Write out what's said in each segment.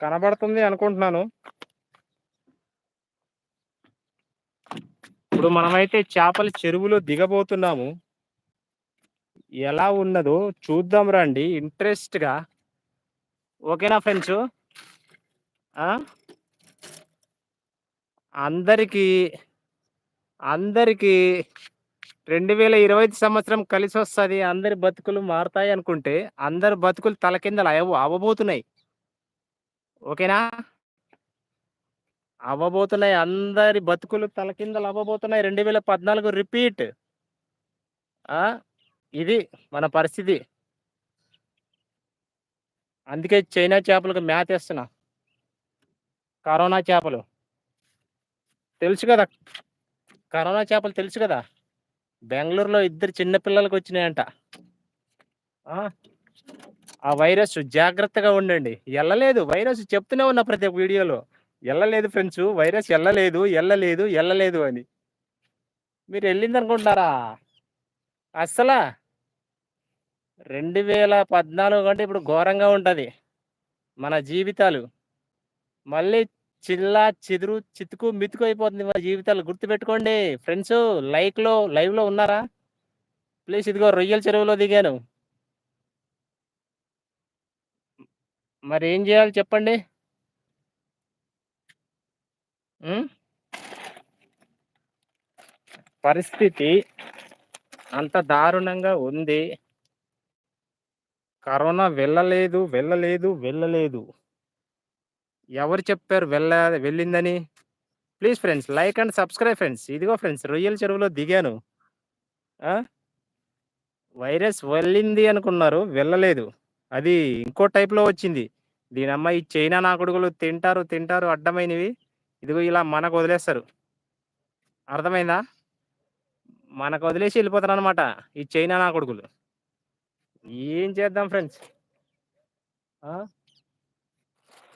కనబడుతుంది అనుకుంటున్నాను. ఇప్పుడు మనమైతే చేపల చెరువులో దిగబోతున్నాము. ఎలా ఉన్నదో చూద్దాం రండి. ఇంట్రెస్ట్గా. ఓకేనా ఫ్రెండ్స్? అందరికీ అందరికీ రెండు వేల ఇరవై సంవత్సరం కలిసి వస్తుంది అందరి బతుకులు మారుతాయి అనుకుంటే అందరి బతుకులు తలకిందలు అవ అవ్వబోతున్నాయి. ఓకేనా? అవ్వబోతున్నాయి అందరి బతుకులు తలకిందలు అవ్వబోతున్నాయి. రెండు వేల పద్నాలుగు రిపీట్. ఇది మన పరిస్థితి. అందుకే చైనా చేపలకు మ్యాథ్ వేస్తున్నా. కరోనా చేపలు. తెలుసు కదా? కరోనా చేపలు తెలుసు కదా? బెంగళూరులో ఇద్దరు చిన్నపిల్లలకు వచ్చినాయంట. ఆ వైరస్ జాగ్రత్తగా ఉండండి. వెళ్ళలేదు వైరస్ చెప్తూనే ఉన్నా ప్రతి ఒక్క వీడియోలో. వెళ్ళలేదు ఫ్రెండ్స్. వైరస్ వెళ్ళలేదు వెళ్ళలేదు వెళ్ళలేదు అని. మీరు వెళ్ళింది అనుకుంటున్నారా అస్సలా? రెండు వేల పద్నాలుగు కంటే ఇప్పుడు ఘోరంగా ఉంటుంది. మన జీవితాలు. మళ్ళీ చిల్లా చిదురు చితుకు మితుకు అయిపోతుంది మన జీవితాలు. గుర్తుపెట్టుకోండి. ఫ్రెండ్స్ లైక్లో లైవ్లో ఉన్నారా? ప్లీజ్ ఇదిగో రొయ్యల చెరువులో దిగాను. మరి ఏం చేయాలి చెప్పండి? పరిస్థితి అంత దారుణంగా ఉంది. కరోనా వెళ్ళలేదు వెళ్ళలేదు వెళ్ళలేదు. ఎవరు చెప్పారు వెళ్ళ వెళ్ళిందని? Please friends like and subscribe friends ఇదిగో ఫ్రెండ్స్ రొయ్యల చెరువులో దిగాను. వైరస్ వెళ్ళింది అనుకున్నారు వెళ్ళలేదు. అది ఇంకో టైప్లో వచ్చింది. దీని అమ్మ ఈ చైనా నా కొడుకులు తింటారు తింటారు అడ్డమైనవి. ఇదిగో ఇలా మనకు వదిలేస్తారు. అర్థమైందా? మనకు వదిలేసి వెళ్ళిపోతారు అనమాట ఈ చైనా నా కొడుకులు ఏం చేద్దాం ఫ్రెండ్స్?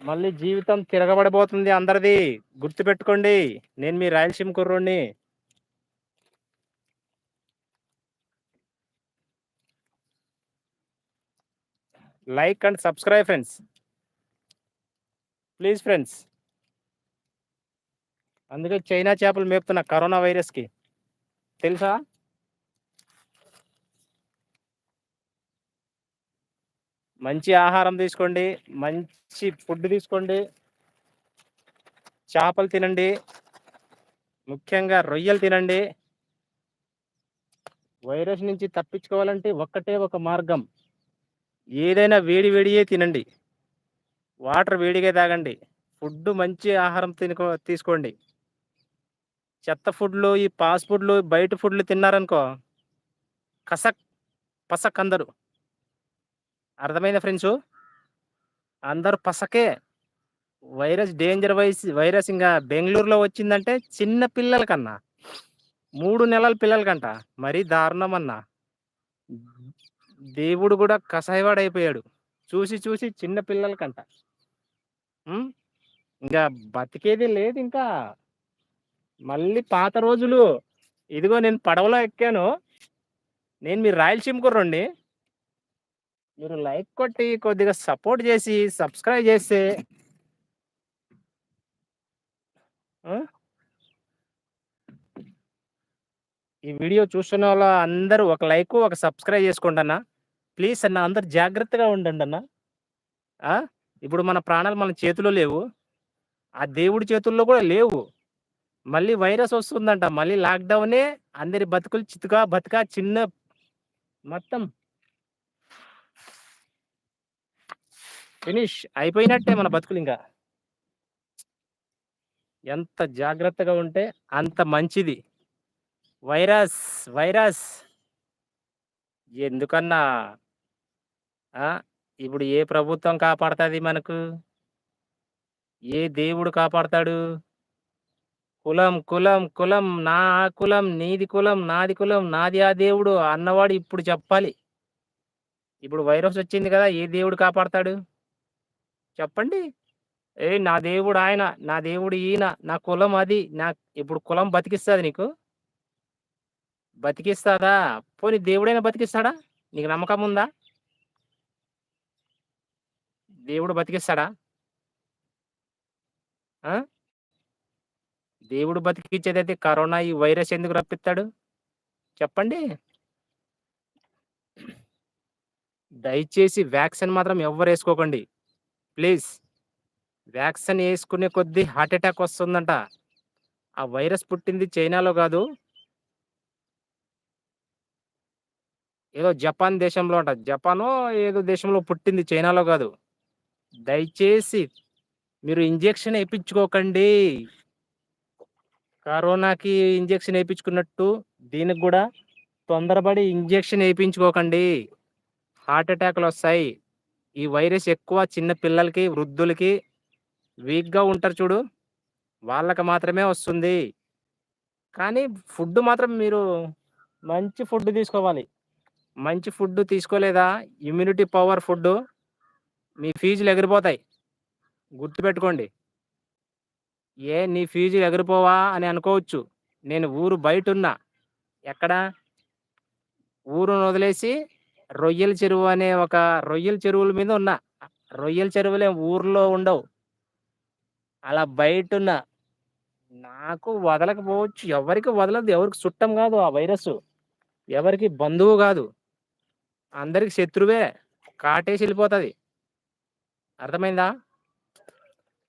మళ్ళీ జీవితం తిరగబడిపోతుంది అందరిది. గుర్తుపెట్టుకోండి. నేను మీ Rayalaseema కుర్రోడిని. Like and subscribe friends. Please friends. అందుకే చైనా చేపలు మేపుతున్న కరోనా వైరస్కి. తెలుసా? మంచి ఆహారం తీసుకోండి మంచి ఫుడ్ తీసుకోండి చేపలు తినండి ముఖ్యంగా రొయ్యలు తినండి. వైరస్ నుంచి తప్పించుకోవాలంటే ఒక్కటే ఒక మార్గం. ఏదైనా వేడి వేడియే తినండి. వాటర్ వేడిగా తాగండి. ఫుడ్ మంచి ఆహారం తినుకో తీసుకోండి. చెత్త ఫుడ్లు ఈ ఫాస్ట్ ఫుడ్లు బయట ఫుడ్లు తిన్నారనుకో కసక్ పసక్ అందరు. అర్థమైంది ఫ్రెండ్స్? అందరు పసకే. వైరస్ డేంజర్ వైస్ వైరస్ ఇంకా బెంగళూరులో వచ్చిందంటే చిన్న పిల్లల కన్నా. మూడు నెలల పిల్లలకంట. మరీ దారుణం అన్నా. దేవుడు కూడా కసాయవాడైపోయాడు చూసి చూసి చిన్న పిల్లలకంట. ఇంకా బతికేది లేదు ఇంకా మళ్ళీ పాత రోజులు. ఇదిగో నేను పడవలో ఎక్కాను. నేను మీరు రాయలసీమ కుర్రండి మీరు లైక్ కొట్టి కొద్దిగా సపోర్ట్ చేసి సబ్స్క్రైబ్ చేస్తే. ఈ వీడియో చూస్తున్న వాళ్ళ అందరూ ఒక లైక్ ఒక సబ్స్క్రైబ్ చేసుకోండి ప్లీజ్ అన్న అందరు జాగ్రత్తగా ఉండండి అన్న. ఇప్పుడు మన ప్రాణాలు మన చేతిలో లేవు. ఆ దేవుడి చేతుల్లో కూడా లేవు. మళ్ళీ వైరస్ వస్తుందంట. మళ్ళీ లాక్డౌనే అందరి బతుకులు చితుకా బతుక చిన్న మొత్తం. ఫినిష్ అయిపోయినట్టే మన బతుకులు ఇంకా. ఎంత జాగ్రత్తగా ఉంటే అంత మంచిది. Virus virus. ఎందుకన్నా? ఇప్పుడు ఏ ప్రభుత్వం కాపాడుతుంది మనకు? ఏ దేవుడు కాపాడతాడు? కులం కులం కులం నా కులం నీది కులం నాది కులం నాది ఆ దేవుడు అన్నవాడు ఇప్పుడు చెప్పాలి. ఇప్పుడు వైరస్ వచ్చింది కదా ఏ దేవుడు కాపాడతాడు? చెప్పండి. ఏ నా దేవుడు ఆయన నా దేవుడు ఈయన నా కులం అది నా ఇప్పుడు కులం బతికిస్తుంది నీకు? బతికిస్తాదా? పోనీ దేవుడైనా బతికిస్తాడా? నీకు నమ్మకం ఉందా? దేవుడు బతికిస్తాడా? దేవుడు బతికిచ్చేదైతే కరోనా ఈ వైరస్ ఎందుకు రప్పిస్తాడు? చెప్పండి. దయచేసి వ్యాక్సిన్ మాత్రం ఎవరు వేసుకోకండి. ప్లీజ్. వ్యాక్సిన్ వేసుకునే కొద్దీ హార్ట్ అటాక్ వస్తుందంట. ఆ వైరస్ పుట్టింది చైనాలో కాదు. ఏదో జపాన్ దేశంలో అంట. జపానో ఏదో దేశంలో పుట్టింది చైనాలో కాదు. దయచేసి మీరు ఇంజెక్షన్ వేయించుకోకండి. కరోనాకి ఇంజెక్షన్ వేయించుకున్నట్టు దీనికి కూడా తొందరపడి ఇంజెక్షన్ వేయించుకోకండి. హార్ట్ అటాక్లు వస్తాయి. ఈ వైరస్ ఎక్కువ చిన్న పిల్లలకి వృద్ధులకి వీక్గా ఉంటారు చూడు. వాళ్ళకి మాత్రమే వస్తుంది. కానీ ఫుడ్ మాత్రం మీరు మంచి ఫుడ్ తీసుకోవాలి. మంచి ఫుడ్ తీసుకోలేదా? ఇమ్యూనిటీ పవర్ ఫుడ్ మీ ఫీజులు ఎగిరిపోతాయి. గుర్తుపెట్టుకోండి. ఏ నీ ఫీజులు ఎగిరిపోవా అని అనుకోవచ్చు. నేను ఊరు బయట ఉన్నా ఎక్కడ? ఊరును వదిలేసి రొయ్యల చెరువు అనే ఒక రొయ్యల చెరువుల మీద ఉన్నా. రొయ్యల చెరువులే ఊర్లో ఉండవు. అలా బయట ఉన్నా నాకు వదలకపోవచ్చు. ఎవరికి వదలదు. ఎవరికి చుట్టం కాదు ఆ వైరస్ ఎవరికి బంధువు కాదు. అందరికి శత్రువే. కాటేసి వెళ్ళిపోతుంది. అర్థమైందా?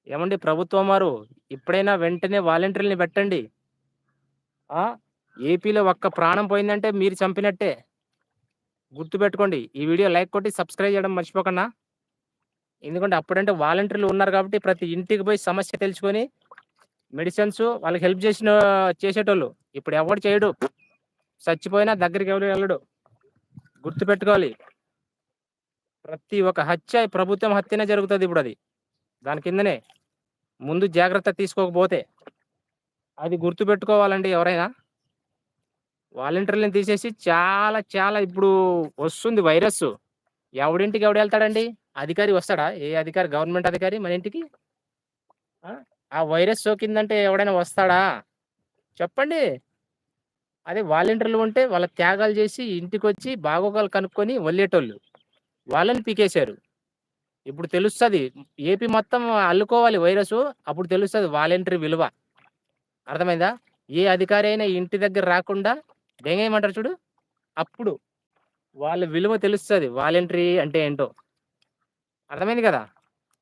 ఏమండి ప్రభుత్వం వారు? ఇప్పుడైనా వెంటనే వాలంటీర్లని పెట్టండి. ఏపీలో ఒక్క ప్రాణం పోయిందంటే మీరు చంపినట్టే. గుర్తుపెట్టుకోండి ఈ వీడియో లైక్ కొట్టి సబ్స్క్రైబ్ చేయడం మర్చిపోకన్నా. ఎందుకంటే అప్పుడంటే వాలంటీర్లు ఉన్నారు కాబట్టి ప్రతి ఇంటికి పోయి సమస్య తెలుసుకొని మెడిసిన్స్ వాళ్ళకి హెల్ప్ చేసిన చేసేటోళ్ళు. ఇప్పుడు ఎవడు చేయడు. చచ్చిపోయినా దగ్గరికి ఎవరు వెళ్ళడు. గుర్తుపెట్టుకోవాలి. ప్రతి ఒక్క హత్య ప్రభుత్వం హత్యనే జరుగుతుంది ఇప్పుడు అది. దాని కిందనే ముందు జాగ్రత్త తీసుకోకపోతే అది గుర్తుపెట్టుకోవాలండి ఎవరైనా. వాలంటీర్లను తీసేసి చాలా చాలా ఇప్పుడు వస్తుంది వైరస్ ఎవడింటికి ఎవడు వెళ్తాడండి? అధికారి వస్తాడా? ఏ అధికారి? గవర్నమెంట్ అధికారి మన ఇంటికి? ఆ? ఆ వైరస్ సోకిందంటే ఎవడైనా వస్తాడా? చెప్పండి. అదే వాలంటీర్లు ఉంటే వాళ్ళ త్యాగాలు చేసి ఇంటికి వచ్చి బాగోగాలు కనుక్కొని వల్లేటోళ్ళు వాళ్ళని పీకేశారు. ఇప్పుడు తెలుస్తుంది ఏపీ మొత్తం అల్లుకోవాలి వైరస్ అప్పుడు తెలుస్తుంది వాలంటరీ విలువ. అర్థమైందా? ఏ అధికారి అయినా ఇంటి దగ్గర రాకుండా దెంగేయమంటారు చూడు? అప్పుడు వాళ్ళ విలువ తెలుస్తుంది వాలంటరీ అంటే ఏంటో. అర్థమైంది కదా?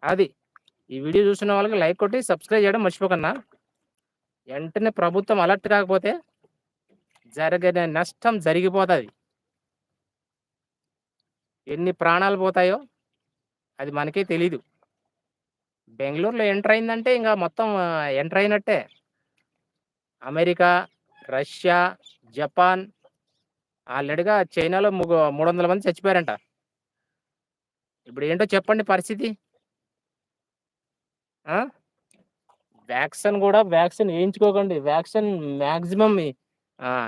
అది. ఈ వీడియో చూసిన వాళ్ళకి లైక్ కొట్టి సబ్స్క్రైబ్ చేయడం మర్చిపోకన్నా. వెంటనే ప్రభుత్వం అలర్ట్ కాకపోతే జరగని నష్టం జరిగిపోతుంది. ఎన్ని ప్రాణాలు పోతాయో అది మనకే తెలీదు. బెంగళూరులో ఎంటర్ అయిందంటే ఇంకా మొత్తం ఎంటర్ అయినట్టే. అమెరికా రష్యా జపాన్ ఆల్రెడీగా చైనాలో ముగ్గు మూడు వందల మంది చచ్చిపోయారంట. ఇప్పుడు ఏంటో చెప్పండి పరిస్థితి. వ్యాక్సిన్ కూడా వ్యాక్సిన్ వేయించుకోకండి. వ్యాక్సిన్ మ్యాక్సిమం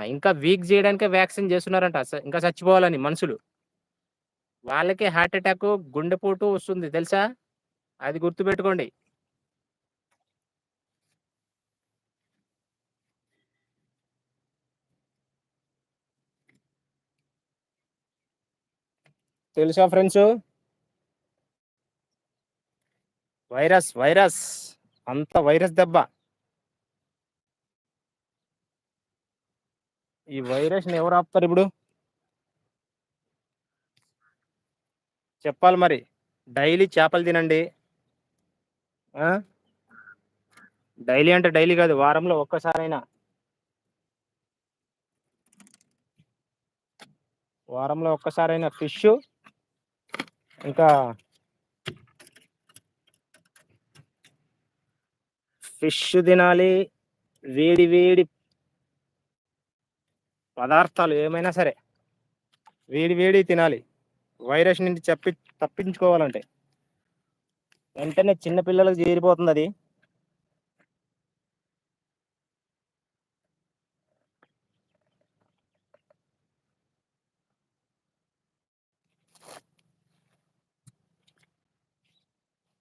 ఇంకా వీక్ చేయడానికే వ్యాక్సిన్ చేస్తున్నారంట. స- ఇంకా చచ్చిపోవాలని మనుషులు. వాళ్ళకే హార్ట్ అటాక్ గుండెపోటు వస్తుంది తెలుసా? అది గుర్తుపెట్టుకోండి. తెలుసా ఫ్రెండ్స్? Virus virus. అంత వైరస్ దెబ్బ. ఈ వైరస్ని ఎవరు ఆపుతారు ఇప్పుడు? చెప్పాలి మరి. డైలీ చేపలు తినండి. డైలీ అంటే డైలీ కాదు వారంలో ఒక్కసారైనా. వారంలో ఒక్కసారైనా ఫిష్ ఇంకా ఫిష్ తినాలి వేడి వేడి పదార్థాలు ఏమైనా సరే. వేడి వేడి తినాలి. వైరస్ నుండి చెప్పి తప్పించుకోవాలంటే. వెంటనే చిన్న పిల్లలకు చేరిపోతుంది అది.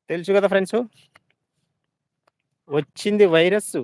తెలుసు కదా ఫ్రెండ్స్? వచ్చింది వైరస్